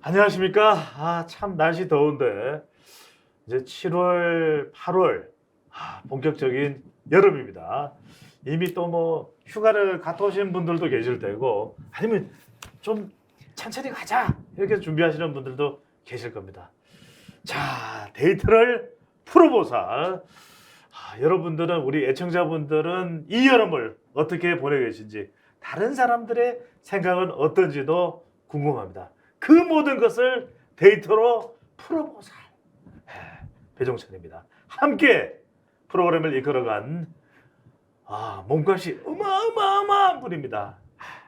안녕하십니까. 아, 참 날씨 더운데 이제 7월, 8월 아, 본격적인 여름입니다. 이미 또 뭐 휴가를 갔다 오신 분들도 계실 테고 아니면 좀 천천히 가자 이렇게 준비하시는 분들도 계실 겁니다. 자, 데이트를 풀어보사. 아, 여러분들은 우리 애청자분들은 이 여름을 어떻게 보내고 계신지 다른 사람들의 생각은 어떤지도 궁금합니다. 그 모든 것을 데이터로 풀어보자. 예, 배종찬입니다. 함께 프로그램을 이끌어간 아, 몸값이 어마어마어마한 분입니다.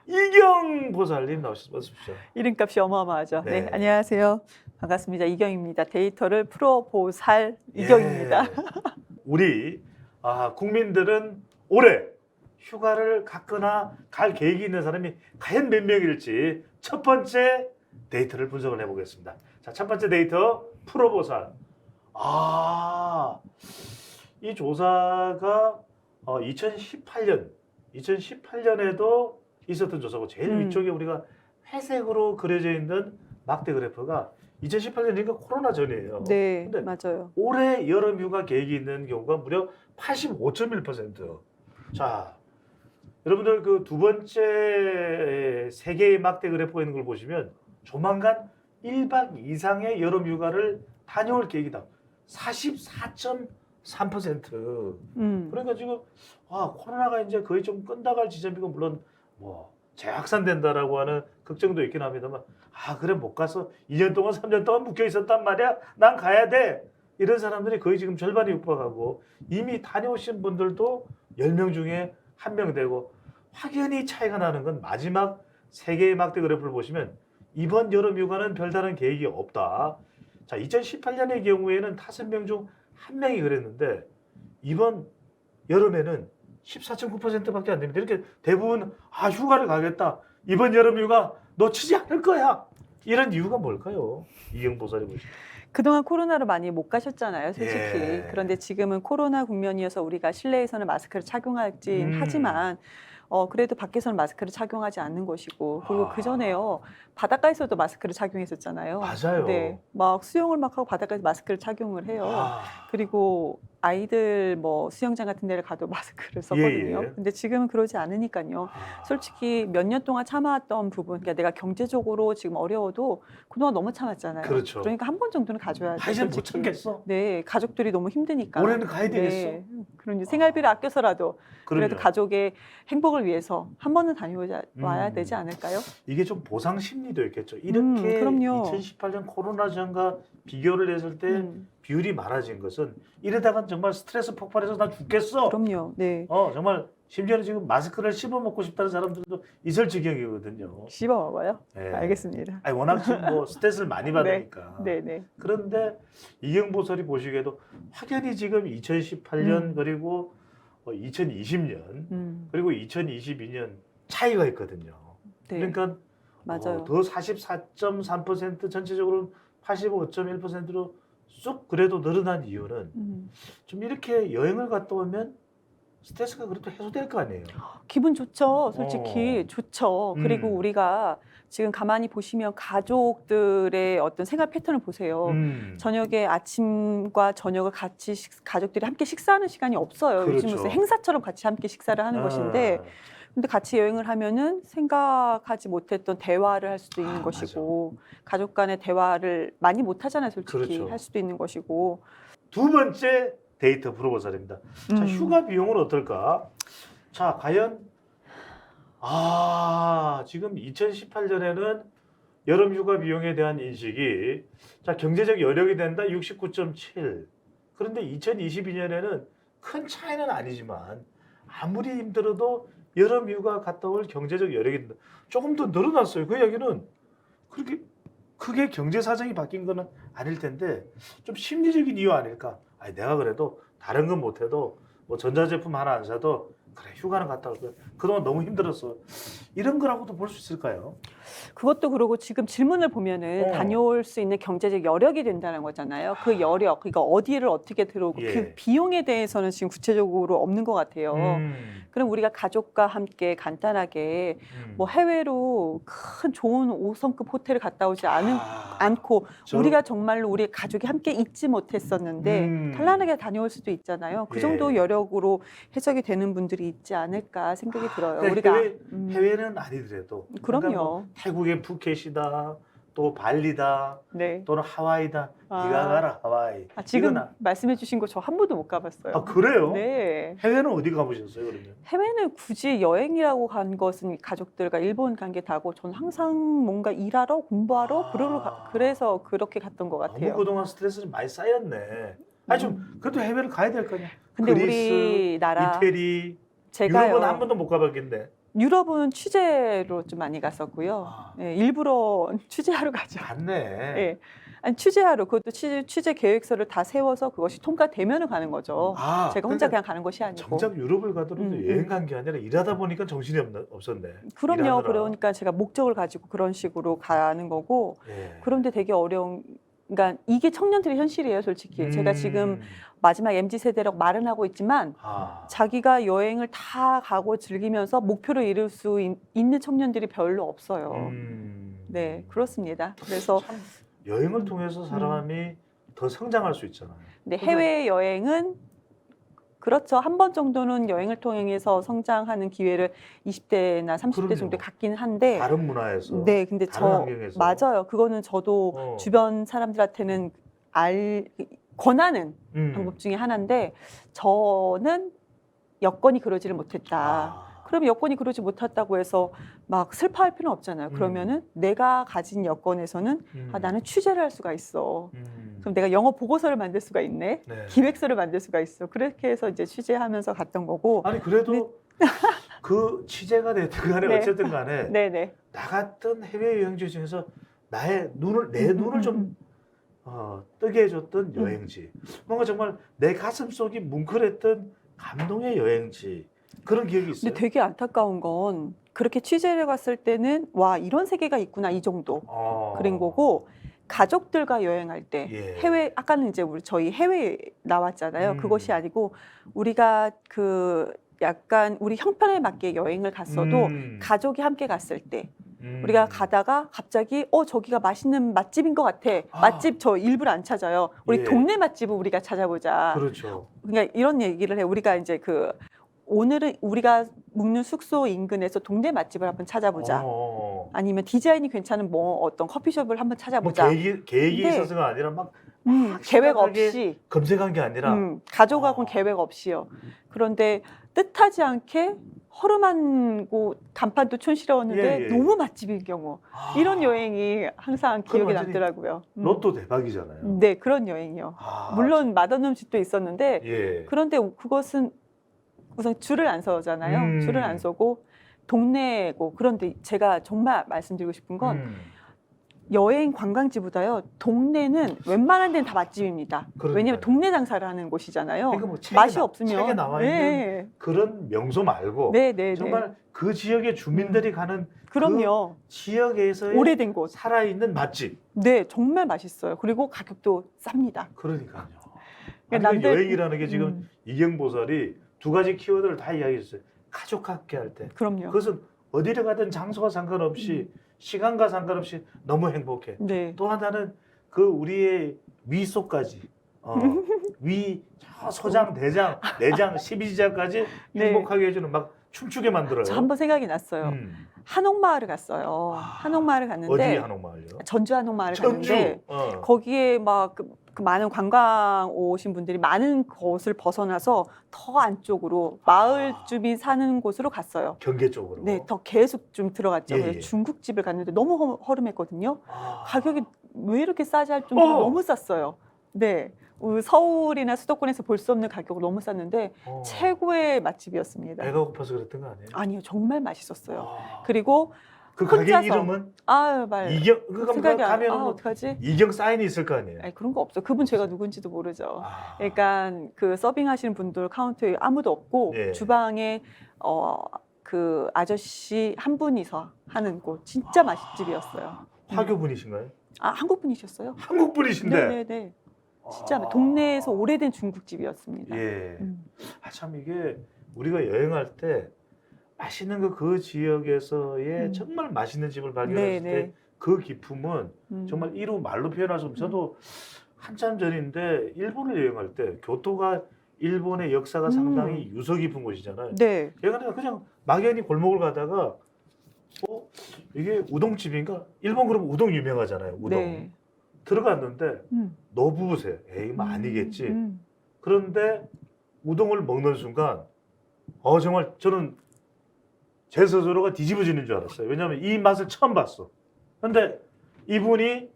이경 보살님 나오십시오. 이름값이 어마어마하죠. 네. 네. 안녕하세요. 반갑습니다. 이경입니다. 데이터를 풀어보살 이경입니다. 예. 우리 아, 국민들은 올해 휴가를 갔거나 갈 계획이 있는 사람이 과연 몇 명일지 첫 번째 데이터를 분석을 해보겠습니다. 자, 첫 번째 데이터 풀어보살. 아, 이 조사가 어, 2018년, 2018년에도 있었던 조사고 제일 음. 위쪽에 우리가 회색으로 그려져 있는 막대 그래프가 2018년이니까 코로나 전이에요. 네, 근데 맞아요. 올해 여름 휴가 계획이 있는 경우가 무려 85.1%. 자, 여러분들 그 두 번째 세 개의 막대 그래프가 있는 걸 보시면 조만간 1박 이상의 여름 휴가를 다녀올 계획이다. 44.3%. 음. 그러니까 지금 아, 코로나가 이제 거의 좀 끝나갈 지점이고 물론 뭐 재확산된다라고 하는 걱정도 있긴 합니다만 아 그래 못 가서 2년 동안 3년 동안 묶여 있었단 말이야 난 가야 돼 이런 사람들이 거의 지금 절반이 육박하고 이미 다녀오신 분들도 10명 중에 한 명 되고 확연히 차이가 나는 건 마지막 세 개의 막대 그래프를 보시면 이번 여름 휴가는 별다른 계획이 없다. 자, 2018년의 경우에는 다섯 명 중 한 명이 그랬는데 이번 여름에는 14.9%밖에 안 됩니다. 이렇게 대부분 아 휴가를 가겠다. 이번 여름 휴가 놓치지 않을 거야. 이런 이유가 뭘까요? 이경보살이 보시. 그동안 코로나로 많이 못 가셨잖아요, 솔직히. 예. 그런데 지금은 코로나 국면이어서 우리가 실내에서는 마스크를 착용하긴 음. 하지만 어, 그래도 밖에서는 마스크를 착용하지 않는 것이고 그리고 아. 그 전에요 바닷가에서도 마스크를 착용했었잖아요. 맞아요. 네, 막 수영을 막 하고 바닷가에서 마스크를 착용을 해요. 아, 그리고 아이들 뭐 수영장 같은 데를 가도 마스크를 썼거든요. 예, 예. 근데 지금은 그러지 않으니까요. 아. 솔직히 몇 년 동안 참아왔던 부분, 그러니까 내가 경제적으로 지금 어려워도 그동안 너무 참았잖아요. 그렇죠. 러니까 한 번 정도는 가져야죠. 아, 이제 못. 참겠어. 네, 가족들이 너무 힘드니까. 올해는 가야 되겠어. 네, 그런 생활비를 아껴서라도 그래도 그럼요. 가족의 행복을 위해서 한 번은 다녀와야 음. 되지 않을까요? 이게 좀 보상 심리 도 있겠죠. 이렇게 음, 그럼요. 2018년 코로나 전과 비교를 했을 때 음, 비율이 많아진 것은 이러다가 정말 스트레스 폭발해서 나 죽겠어. 그럼요. 네. 어 정말 심지어는 지금 마스크를 씹어 먹고 싶다는 사람들도 있을 지경이거든요. 씹어 먹어요. 예. 알겠습니다. 아니 워낙 지금 뭐 스트레스를 많이 받으니까. 네, 네. 그런데 이경보설이 보시기에도 확연히 지금 2018년 음. 그리고 2020년 음, 그리고 2022년 차이가 있거든요. 네. 그러니까 맞아요. 어, 더 44.3% 전체적으로 85.1%로 쑥 그래도 늘어난 이유는 음. 좀 이렇게 여행을 갔다 오면 스트레스가 그래도 해소될 거 아니에요. 기분 좋죠. 솔직히 어. 좋죠. 그리고 음. 우리가 지금 가만히 보시면 가족들의 어떤 생활 패턴을 보세요. 음. 저녁에 아침과 저녁을 같이 식- 가족들이 함께 식사하는 시간이 없어요. 그렇죠. 요즘 무슨 행사처럼 같이 함께 식사를 하는 아, 것인데, 근데 같이 여행을 하면은 생각하지 못했던 대화를 할 수도 있는 아, 것이고, 가족 간의 대화를 많이 못 하잖아요, 솔직히 그렇죠. 할 수도 있는 것이고. 두 번째 데이터 프로포설입니다. 자, 음. 휴가 비용은 어떨까? 자, 과연 아, 지금 2018년에는 여름 휴가 비용에 대한 인식이 자, 경제적 여력이 된다 69.7. 그런데 2022년에는 큰 차이는 아니지만 아무리 힘들어도 여름 휴가 갔다 올 경제적 여력이. 조금 더 늘어났어요. 그 이야기는 그렇게 크게 경제 사정이 바뀐 거는 아닐 텐데 좀 심리적인 이유 아닐까? 아니 내가 그래도 다른 건 못해도 뭐 전자제품 하나 안 사도 그래 휴가는 갔다 올 거야. 그동안 너무 힘들었어. 이런 거라고도 볼 수 있을까요? 그것도 그러고 지금 질문을 보면은 어. 다녀올 수 있는 경제적 여력이 된다는 거잖아요. 그 여력, 그러니까 어디를 어떻게 들어오고 예. 그 비용에 대해서는 지금 구체적으로 없는 것 같아요. 음, 그럼 우리가 가족과 함께 간단하게 음. 뭐 해외로 큰 좋은 5성급 호텔을 갔다 오지 않은, 아, 않고 저- 우리가 정말로 우리 가족이 함께 있지 못했었는데 음. 편안하게 다녀올 수도 있잖아요. 그 예. 정도 여력으로 해석이 되는 분들이 있지 않을까 생각이 들어요. 근데 우리가 해외, 음, 해외 는 아니더라도 그럼요. 그러니까 뭐 태국의 푸켓이다 또 발리다 네. 또는 하와이다 아. 네가 가라 하와이 아, 지금 이거나- 말씀해주신 거 저 한 번도 못 가봤어요. 아 그래요? 네. 해외는 어디 가보셨어요 그러면? 해외는 굳이 여행이라고 간 것은 가족들과 일본 간 게 다고 전 항상 뭔가 일하러 공부하러 아. 그러러 가- 그래서 그렇게 갔던 것 너무 같아요. 그동안 스트레스 좀 많이 쌓였네. 아니 좀 그래도 해외를 가야 될거 아니야. 근데 그리스, 우리나라 이태리, 제가요. 유럽은 한 번도 못 가봤겠네. 유럽은 취재로 좀 많이 갔었고요. 아. 네, 일부러 취재하러 가죠. 갔네. 네. 아니, 취재하러 그것도 취재, 취재 계획서를 다 세워서 그것이 통과되면 가는 거죠. 아, 제가 혼자 그러니까 그냥 가는 것이 아니고. 정작 유럽을 가더라도 음, 여행 음. 간게 아니라 일하다 보니까 정신이 없, 없었네. 그럼요. 일하느라. 그러니까 제가 목적을 가지고 그런 식으로 가는 거고 예. 그런데 되게 어려운 그러니까 이게 청년들의 현실이에요, 솔직히. 제가 지금 음. 마지막 MZ 세대라고 말은 하고 있지만 아, 자기가 여행을 다 가고 즐기면서 목표를 이룰 수 있, 는 청년들이 별로 없어요. 음. 네, 그렇습니다. 그래서 참 여행을 통해서 사람이 더 성장할 수 있잖아요. 네, 해외 여행은 그렇죠. 한 번 정도는 여행을 통해서 성장하는 기회를 20대나 30대 그럼요. 정도에 갖긴 한데 다른 문화에서. 네, 근데 다른 저 환경에서. 맞아요. 그거는 저도 어. 주변 사람들한테는 알 권하는 음. 방법 중에 하나인데 저는 여건이 그러지를 못했다. 아. 그럼 여건이 그러지 못했다고 해서 막 슬퍼할 필요는 없잖아요. 음. 그러면은 내가 가진 여건에서는 음. 아, 나는 취재를 할 수가 있어. 음. 그럼 내가 영어 보고서를 만들 수가 있네. 네. 기획서를 만들 수가 있어. 그렇게 해서 이제 취재하면서 갔던 거고. 아니 그래도 그 취재가 됐든 간에 네. 어쨌든 간에 네네. 나 같은 해외 여행지 중에서 나의 눈을 내 음, 눈을 음, 좀 음. 어, 뜨게 해줬던 여행지 뭔가 정말 내 가슴 속이 뭉클했던 감동의 여행지 그런 기억이 있어요. 근데 되게 안타까운 건 그렇게 취재를 갔을 때는 와 이런 세계가 있구나 이 정도 어. 그런 거고 가족들과 여행할 때 예. 해외 아까는 이제 우리 저희 해외 나왔잖아요. 음. 그것이 아니고 우리가 그 약간 우리 형편에 맞게 여행을 갔어도 음. 가족이 함께 갔을 때 음. 우리가 가다가 갑자기 어 저기가 맛있는 맛집인 것 같아 아. 맛집 저 일부러 안 찾아요 우리 예. 동네 맛집을 우리가 찾아보자 그렇죠. 그러니까 이런 얘기를 해 우리가 이제 그 오늘은 우리가 묵는 숙소 인근에서 동네 맛집을 한번 찾아보자 어. 아니면 디자인이 괜찮은 뭐 어떤 커피숍을 한번 뭐 찾아보자 계획이, 계획이 네. 있어서가 아니라 막 음, 막 계획 심각하게 없이 검색한 게 아니라 음, 가족하고는 어. 계획 없이요. 그런데 뜻하지 않게 허름한 곳 간판도 촌스러웠는데 예, 예. 너무 맛집일 경우 아, 이런 여행이 항상 그건 기억에 완전히 남더라고요. 음. 로또 대박이잖아요. 네 그런 여행이요. 아, 물론 맛없는 집도 있었는데 예. 그런데 그것은 우선 줄을 안 서잖아요. 음. 줄을 안 서고 동네고 그런데 제가 정말 말씀드리고 싶은 건 음. 여행 관광지보다요 동네는 웬만한 데는 다 맛집입니다. 그러니까요. 왜냐하면 동네 장사를 하는 곳이잖아요. 그러니까 뭐 책에 맛이 나- 없으면 책에 나와 있는 네. 그런 명소 말고 네, 네, 네. 정말 그 지역의 주민들이 가는 그럼요. 지역에서의 오래된 곳. 살아있는 맛집. 네, 정말 맛있어요. 그리고 가격도 쌉니다. 그러니까요. 그러니까 아니, 그 남들- 여행이라는 게 지금 음, 이경보살이 두 가지 키워드를 다 이야기했어요. 함께 할 때. 그럼요. 그것은 어디를 가든 장소와 상관없이 음. 시간과 상관없이 너무 행복해. 네. 또 하나는 그 우리의 위 속까지 어, 위저 소장, 대장, 내장, 십이지장까지 네. 행복하게 해주는 막 춤추게 만들어요. 저 한번 생각이 났어요. 음. 한옥마을을 갔어요. 아, 한옥마을을 어디 갔는데 한옥마을요? 전주 한옥마을을 전주. 갔는데 어. 거기에 막 그, 그 많은 관광 오신 분들이 많은 곳을 벗어나서 더 안쪽으로 마을 아. 주민 사는 곳으로 갔어요. 경계 쪽으로. 네, 더 계속 좀 들어갔죠. 예, 예. 중국집을 갔는데 너무 허, 허름했거든요. 아. 가격이 왜 이렇게 싸지 할 정도로 어. 너무 쌌어요. 네. 서울이나 수도권에서 볼 수 없는 가격으로 너무 쌌는데 어. 최고의 맛집이었습니다. 배가 고파서 그랬던 거 아니에요? 아니요, 정말 맛있었어요. 아. 그리고 그 가게 혼자서. 이름은 아유 말 이경 그거 생각이 안 가면 아, 뭐 어떡하지? 이경 사인이 있을 거 아니에요. 아니, 그런 거 없어. 그분 제가 누군지도 모르죠. 아. 그러니까 그 서빙하시는 분들 카운터에 아무도 없고 예. 주방에 어. 그 아저씨 한 분이서 하는 곳 진짜 맛집이었어요. 화교 분이신가요? 아 한국 분이셨어요? 한국 분이신데. 네네네. 진짜 아. 동네에서 오래된 중국집이었습니다. 예. 음. 아, 참 이게 우리가 여행할 때 맛있는 거 그 지역에서의 음. 정말 맛있는 집을 발견했을 네 네. 때 그 기품은 음. 정말 이루 말로 표현할 수. 저도 한참 전인데 일본을 여행할 때 교토가 일본의 역사가 음. 상당히 유서 깊은 곳이잖아요. 네. 예전에 그냥 막연히 골목을 가다가 어 이게 우동집인가? 일본 그러면 우동 유명하잖아요. 우동 네. 들어갔는데 음. 노부부세 에이 뭐 아니겠지. 음. 그런데 우동을 먹는 순간 어 정말 저는 제 스스로가 뒤집어지는 줄 알았어요. 왜냐하면 이 맛을 처음 봤어. 근데 이분이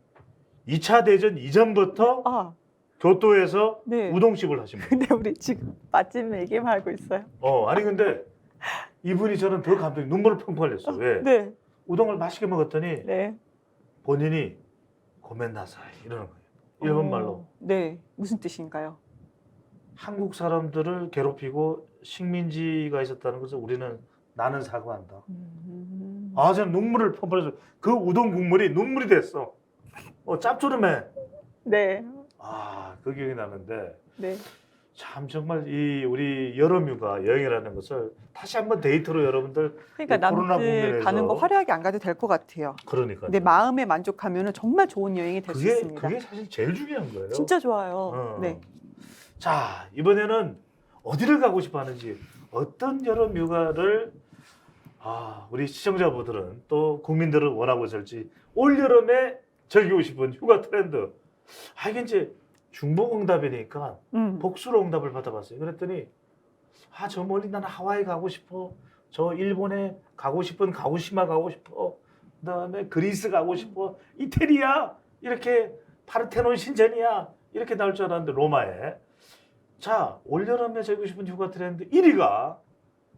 2차 대전 이전부터 아, 교토에서 네. 우동집을 하신 분. 근데 우리 지금 맛집 얘기하고 있어요. 어 아니 근데 이분이 저는 더 감동이 눈물을 펑펑 흘렸어. 왜? 네. 우동을 맛있게 먹었더니 네. 본인이 고멘나사이 이러는 거예요. 일본 말로 어, 네. 무슨 뜻인가요? 한국 사람들을 괴롭히고 식민지가 있었다는 것을 우리는 나는 사과한다. 음. 아, 저는 눈물을 흘렸어. 그 우동 국물이 눈물이 됐어. 어, 짭조름해. 네. 아, 그 기억이 나는데 네. 참 정말 이 우리 여름휴가 여행이라는 것을 다시 한번 데이트로 여러분들 그러니까 남들 가는 거 화려하게 안 가도 될 것 같아요. 그러니까 근데 마음에 만족하면 정말 좋은 여행이 될 수 있습니다. 그게 사실 제일 중요한 거예요. 진짜 좋아요. 어. 네. 자 이번에는 어디를 가고 싶어 하는지 어떤 여름 휴가를 아 우리 시청자분들은 또 국민들은 원하고 있을지 올 여름에 즐기고 싶은 휴가 트렌드 아 이게 이제 중복 응답이니까 음. 복수로 응답을 받아봤어요. 그랬더니 아 저 멀리 나는 하와이 가고 싶어. 저 일본에 가고 싶은 가오시마 가고 싶어. 그다음에 그리스 가고 싶어. 이태리야! 이렇게 파르테논 신전이야! 이렇게 나올 줄 알았는데 로마에. 자 올여름에 즐기고 싶은 휴가 트렌드 1위가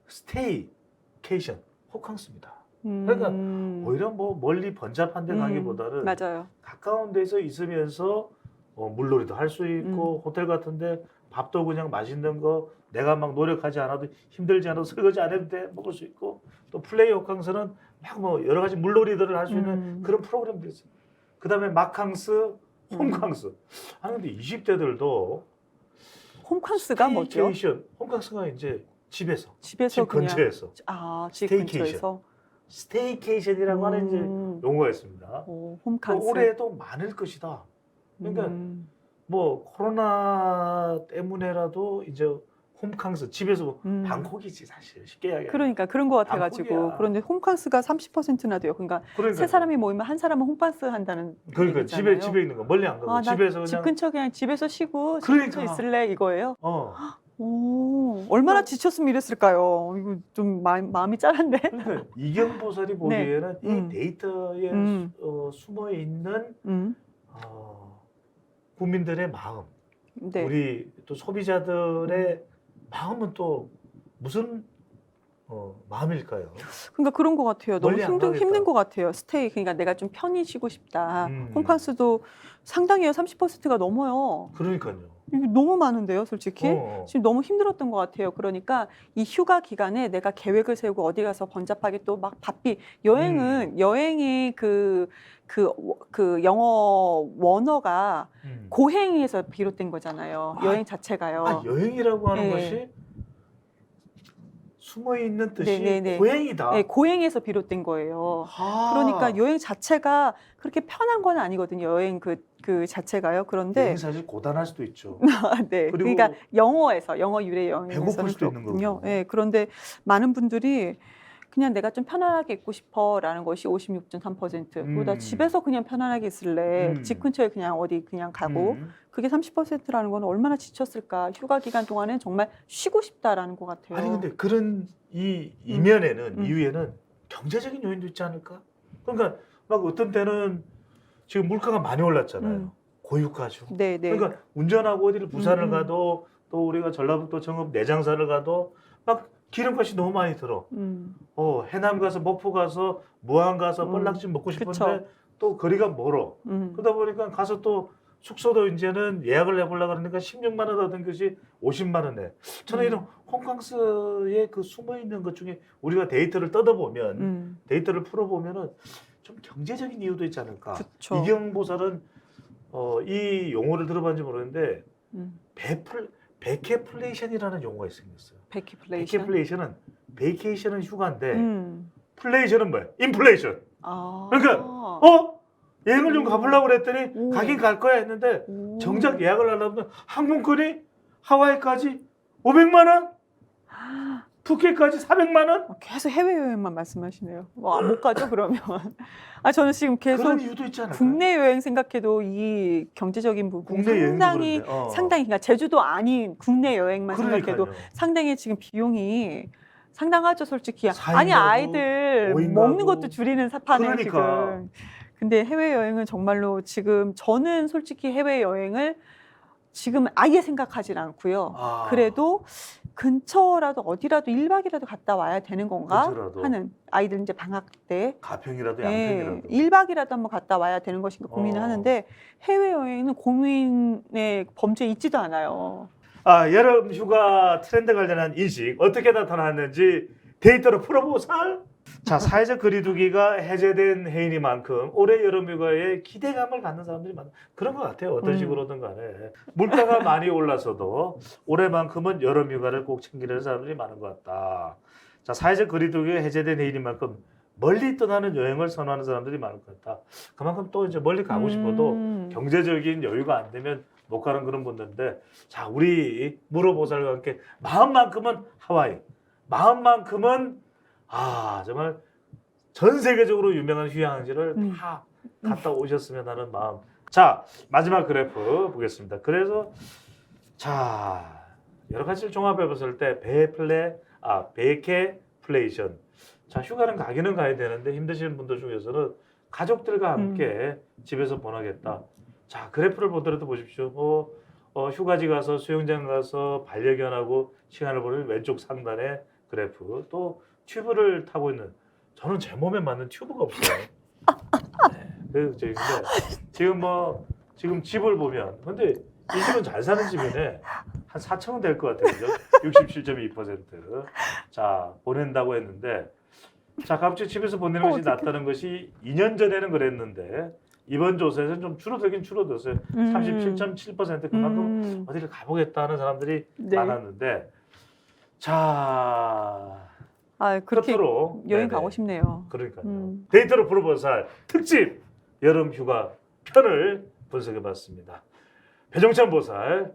스테이케이션 호캉스입니다. 그러니까 음. 오히려 뭐 멀리 번잡한 데 음, 가기보다는 맞아요. 가까운 데서 있으면서 어, 물놀이도 할 수 있고 호텔 같은데 밥도 그냥 맛있는 거 내가 막 노력하지 않아도 힘들지 않아도 설거지 안 해도 돼 먹을 수 있고 또 플레이 호캉스는 막 뭐 여러 가지 물놀이들을 할 수 있는 음. 그런 프로그램도 있어요. 그다음에 마캉스, 홈캉스. 아 근데 20대들도 홈캉스가 뭐죠? 홈캉스가 이제 집에서 집에서 집 그냥 근처에서 아, 집 스테이케이션. 근처에서 스테이케이션이라고 하는 이제 음. 용어가 있습니다. 오, 또 홈캉스. 올해도 많을 것이다. 그러니까 음. 뭐 코로나 때문에라도 이제 홈캉스 집에서 음. 방콕이지 사실 쉽게 이야기하면 그러니까 그런 것 같아가지고 방콕이야. 그런데 홈캉스가 30%나 돼요. 그러니까 그러니까 세 사람이 모이면 한 사람은 홈캉스 한다는 그러니까 얘기잖아요. 집에 집에 있는 거 멀리 안 가고 아, 나 집에서 집 그냥 근처 그냥 집에서 쉬고 집 그러니까. 있을래 이거예요. 어 오, 얼마나 지쳤으면 이랬을까요? 이거 좀 마음, 마음이 짠한데. 그러니까 이경보살이 보기에는 이 음. 데이터에 음. 어, 숨어 있는 음, 어, 국민들의 마음 네. 우리 또 소비자들의 마음은 또 무슨 어, 마음일까요? 그러니까 그런 것 같아요. 너무 멀리 안 힘든 가겠다. 힘든 것 같아요. 스테이 그러니까 내가 좀 편히 쉬고 싶다. 음. 홈캉스도 상당해요. 30%가 넘어요. 그러니까요. 이게 너무 많은데요, 솔직히. 어, 어. 지금 너무 힘들었던 것 같아요. 그러니까 이 휴가 기간에 내가 계획을 세우고 어디 가서 번잡하게 또 막 바삐 여행은 음. 여행이 그 그 그 영어 원어가 음. 고행에서 비롯된 거잖아요. 아, 여행 자체가요. 아, 여행이라고 하는 네. 것이 숨어 있는 뜻이 네, 네, 네. 고행이다. 네, 고행에서 비롯된 거예요. 아. 그러니까 여행 자체가 그렇게 편한 건 아니거든요. 여행 그, 그 자체가요. 그런데 여행 사실 고단할 수도 있죠. 네. 그리고 그러니까 영어에서 영어 유래 여행에서는 배고플 수도 있는. 거고. 네, 그런데 많은 분들이 그냥 내가 좀 편안하게 있고 싶어라는 것이 56.3%. 음. 보다 집에서 그냥 편안하게 있을래. 음. 집 근처에 그냥 어디 그냥 가고 음. 그게 30%라는 건 얼마나 지쳤을까. 휴가 기간 동안은 정말 쉬고 싶다라는 것 같아요. 아니 근데 그런 이 이면에는 음. 이유에는 경제적인 요인도 있지 않을까? 그러니까 막 어떤 때는 지금 물가가 많이 올랐잖아요. 음. 고유가죠. 네, 네. 그러니까 운전하고 어디를 부산을 음, 음. 가도 또 우리가 전라북도 정읍 내장사를 가도 막 기름값이 너무 많이 들어. 음. 어, 해남 가서 목포 가서 무안 가서 음, 뻘락집 먹고 싶은데 그쵸. 또 거리가 멀어. 음. 그러다 보니까 가서 또 숙소도 이제는 예약을 해보려고 그러니까 16만 원 하던 것이 50만 원에 저는 음. 이런 홈캉스에 그 숨어 있는 것 중에 우리가 데이터를 뜯어보면 음, 데이터를 풀어보면은 좀 경제적인 이유도 있지 않을까. 그쵸. 이경보살은 어, 이 용어를 들어봤는지 모르겠는데 음, 베플 베케플레이션이라는 용어가 생겼어요. 베키플레이션. 베케플레이션은 베이케이션은 휴가인데 음. 플레이션은 뭐야? 인플레이션. 아. 그러니까, 어? 여행을 좀 가보려고 그랬더니 오. 가긴 갈 거야 했는데 오. 정작 예약을 하려면 항공권이 하와이까지 500만 원, 푸켓까지 400만 원. 어, 계속 해외 여행만 말씀하시네요. 와, 못 가죠, 그러면. 아, 저는 지금 계속 그런 이유도 있지 않을까? 국내 여행 생각해도 이 경제적인 부분 국내 여행도 상당히 그런데, 어. 상당히 그러니까 제주도 아닌 국내 여행만 생각해도 그러니까요. 상당히 지금 비용이 상당하죠, 솔직히. 사인 아니 아이들 오인 먹는. 것도 줄이는 사파네요, 그러니까. 지금. 근데 해외 여행은 정말로 지금 저는 솔직히 해외 여행을 지금 아예 생각하진 않고요. 아. 그래도 근처라도 어디라도 1박이라도 갔다 와야 되는 건가 근처라도. 하는 아이들 이제 방학 때 가평이라도 예, 양평이라도. 1박이라도 한번 갔다 와야 되는 것인가 고민을 어. 하는데 해외 여행은 고민의 범주에 있지도 않아요. 아, 여름 휴가 트렌드 관련한 인식 어떻게 나타났는지 데이터로 풀어보살. 자, 사회적 거리두기가 해제된 해이니만큼 올해 여름 휴가에 기대감을 갖는 사람들이 많아. 그런 것 같아요. 어떤 음. 식으로든 간에. 물가가 많이 올라서도 올해만큼은 여름 휴가를 꼭 챙기려는 사람들이 많은 것 같다. 자, 사회적 거리두기가 해제된 해이니만큼 멀리 떠나는 여행을 선호하는 사람들이 많을 것 같다. 그만큼 또 이제 멀리 가고 싶어도 음. 경제적인 여유가 안 되면 못 가는 그런 분들인데 자 우리 물어보살과 함께 마음만큼은 하와이 마음만큼은 아 정말 전 세계적으로 유명한 휴양지를 음. 다 갔다 오셨으면 하는 마음 자 마지막 그래프 보겠습니다 그래서 자 여러 가지를 종합해 봤을 때 베플레 아 베케플레이션 자 휴가는 가기는 가야 되는데 힘드시는 분들 중에서는 가족들과 함께 집에서 보내겠다. 자 그래프를 보더라도 보십시오. 어, 어, 휴가지 가서 수영장 가서 반려견하고 시간을 보내는 왼쪽 상단에 그래프 또 튜브를 타고 있는 저는 제 몸에 맞는 튜브가 없어요. 네, 그래서 근데 지금 뭐 지금 집을 보면 근데 이 집은 잘 사는 집이네 한 4천 원 될 것 같아요. 그죠? 67.2%. 자 보낸다고 했는데 자 갑자기 집에서 보내는 어, 것이 어떡해. 낫다는 것이 2년 전에는 그랬는데 이번 조사에서는 좀 줄어들긴 줄어들었어요. 음. 37.7% 그만큼 음. 어디를 가보겠다는 사람들이 네. 많았는데 자 아 그렇게 끝으로 여행 네네. 가고 싶네요. 그러니까요. 음. 데이터로 풀어보살 특집 여름 휴가 편을 분석해봤습니다. 배종찬 보살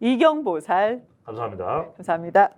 이경 보살 감사합니다. 감사합니다.